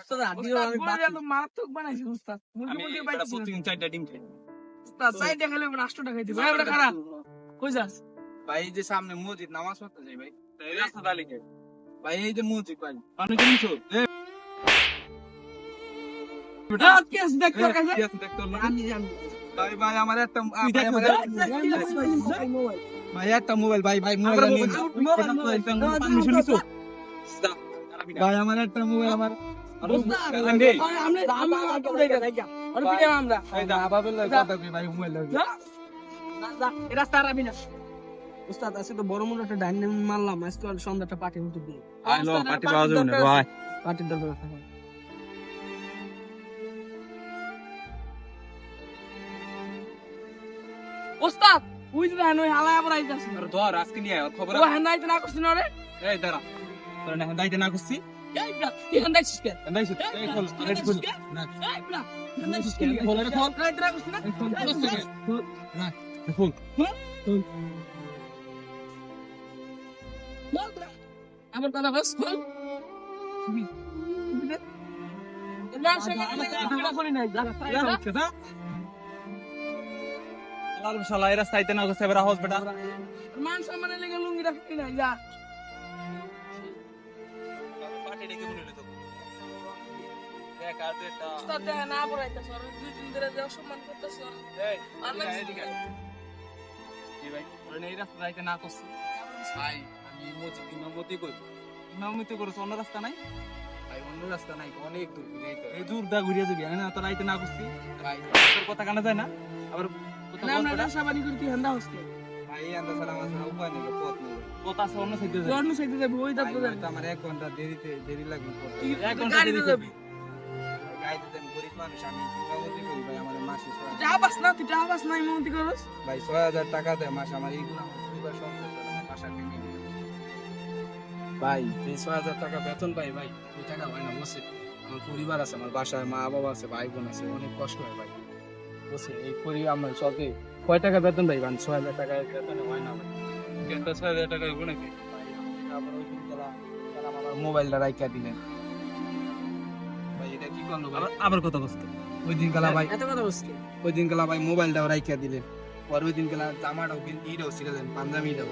উস্তাদ অনেক বাকি। দিলাম, মারাত্মক বানাইছি উস্তাদ। মুরগি মুরগি এটা প্রতিদিন চারটা ডিম খাই। উস্তাদ চাইটা খেলে রাষ্ট্রটা খাইতে ভাই ওটা খারাপ। কই যাস? ভাই যে সামনে মসজিদ নামাজ পড়তে যাই ভাই। রাস্তা দালি ভাই এই যে মসজিদ ভাই। আমি কিনছো হ্যাঁ, কি আছে? দেখ তোর কাছে। আমি জানি। ভাই একটা মোবাইল। ভাই ভাই মোবাইল ভাই আমার একটা মোবাইল আমার উস্তাদ আছে তো বড় একটা ডাইনাম মারলাম। আজকে সন্ধ্যাটা পার্টি হতে দিয়ে পার্টি পাওয়া যাবে না ভাই। পার্টির দরকার ওস্তাদ ওই যে দেখেন ওই হালায় আবার আইতাছে। ধর আজকে নিয়ে খবর ও হ্যাঁ নাইতে না করছিস না রে। এই দাঁড়া। তোর না করছি নাইতে না করছিস আমার কথা বাস না আলার শালা এরা সাইতে না এবার হাউস মান সম্মানে লেগে লুঙ্গি রাখি নাই যা। ডেকে মনে হলো তো দেখ আর তো এটা উস্তাদ দেখে না পড়াইতাছ আর দুই দিন ধরে যে অসম্মান করতেছ এই এদিকে আয়, এদিকে আয়। কি ভাই? ওরে এই রাস্তা যাইতে না করছি। ভাই আমি মসজিদ ইমামতি করি? ইমামতি করে অন্য রাস্তা নাই? ভাই অন্য রাস্তা নাই অনেক দূর ঘুরে এই দূর দা ঘুরিয়ে যাবি না তো রাইতে না করছি। ভাই। তোর কথা কানা যায় না? আবার কথা না বল আমরা বেটা। রাসাবাড়ি করতে হান্দা হচ্ছে ভাই উপায় নেই। কথা আছে অন্য সাইডে যাবে। অন্য সাইডে যাবি ওই দাঁত আমার এক ঘণ্টা দেরিতে দেরি লাগবে ঘণ্টা গাড়িতে দেরি যাবি? গাইতে দেন গরিব মানুষ আমি করি ভাই আমার মাসে যা বাস না তুই যা বাস করস? ভাই ছয় হাজার টাকা দেয় মাস আমার এইগুলো আমার পরিবার সংসার আমার বাসা ভাই ছয় হাজার টাকা বেতন পাই ভাই ওই টাকা হয় না বসে। আমার পরিবার আছে আমার বাসায় মা বাবা আছে ভাই বোন আছে অনেক কষ্ট হয় ভাই। বসে এই পরিবার আমার চলতে কয় টাকা বেতন ভাই? ছয় হাজার টাকা বেতনে হয় না ভাই। একটা ছয় হাজার টাকা হইব নাকি? ভাই, আবার ওই দিন গেলা, গেলাম আমার মোবাইলটা রাইখা দিলেন। ভাই এটা কি করল আবার আবার কথা বলতে ওই দিন ভাই এত কথা বলছিস ওই দিন গেলা ভাই মোবাইলটাও রাইখা দিলেন। পর ওই দিন গেলা জামাটাও কিন ইটাও ছিঁড়ে দেন পাঞ্জাবিটাও।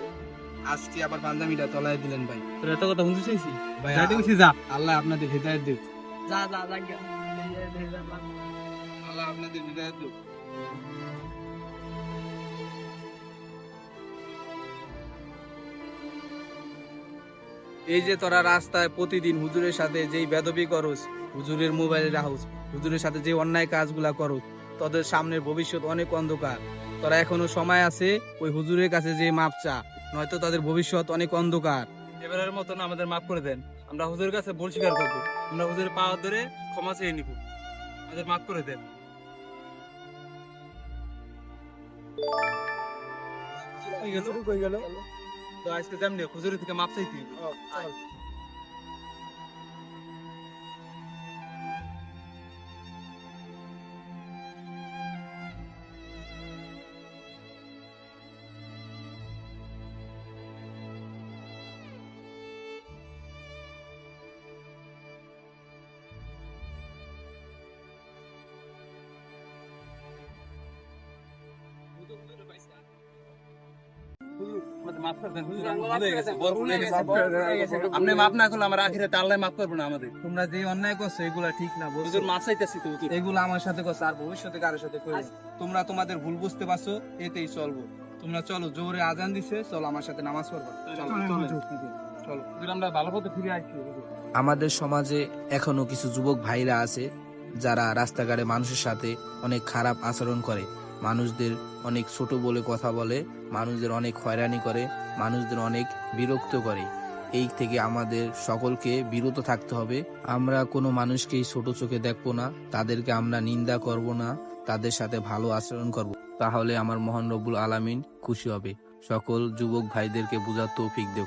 আজকে আবার পাঞ্জাবিটা তলায় দিলেন ভাই। তোর এত কথা শুনতে চাইছি? ভাই যা। আল্লাহ আপনাদের হৃদয় দিক। যা যা যা আল্লাহ আপনাদের হৃদয় দিক। এই যে তোরা রাস্তায় প্রতিদিন হুজুরের সাথে যেই বেদবি করস, হুজুরের মোবাইল রাহুস হুজুরের সাথে যে অন্যায় কাজগুলা করস, তোদের সামনের ভবিষ্যৎ অনেক অন্ধকার। তোরা এখনও সময় আছে ওই হুজুরের কাছে যে মাপ চা, নয়তো তাদের ভবিষ্যৎ অনেক অন্ধকার। এবারের মতন আমাদের মাফ করে দেন। আমরা হুজুরের কাছে ভুল স্বীকার করব। আমরা হুজুরের পাওয়ার ধরে ক্ষমা চেয়ে নিব। আমাদের মাফ করে দেন। গেল? তো আজকে যেমনি হুজুরের থেকে মাপ চাইতে হইব। আমাদের মাফ করে দেন হুজুর আমরা ভুল বড় ভুল আপনি মাফ না করলে আমার আল্লাহ মাফ করবে না আমাদের। তোমরা যে অন্যায় করছ এগুলা ঠিক না বুঝছ? হুজুর মাফ চাইতেছি তো হুজুর এগুলো আমার সাথে করছ আর ভবিষ্যতে কারোর সাথে করবে তোমরা তোমাদের ভুল বুঝতে পারছ এতেই চলবো। তোমরা চলো জোরে আজান দিছে চলো আমার সাথে নামাজ পড়বা। চলো চলো চলো। আমরা ভালো পথে ফিরে আসছি আমাদের সমাজে এখনও কিছু যুবক ভাইরা আছে যারা রাস্তাঘাটে মানুষের সাথে অনেক খারাপ আচরণ করে। মানুষদের অনেক ছোট বলে কথা বলে মানুষদের অনেক হয়রানি করে, মানুষদের অনেক বিরক্ত করে। এই থেকে আমাদের সকলকে বিরত থাকতে হবে। আমরা কোনো মানুষকেই ছোট চোখে দেখব না, তাদেরকে আমরা নিন্দা করব না, তাদের সাথে ভালো আচরণ করব। তাহলে আমার মহান রব্বুল আলামিন খুশি হবে। সকল যুবক ভাইদেরকে বোঝার তৌফিক দেব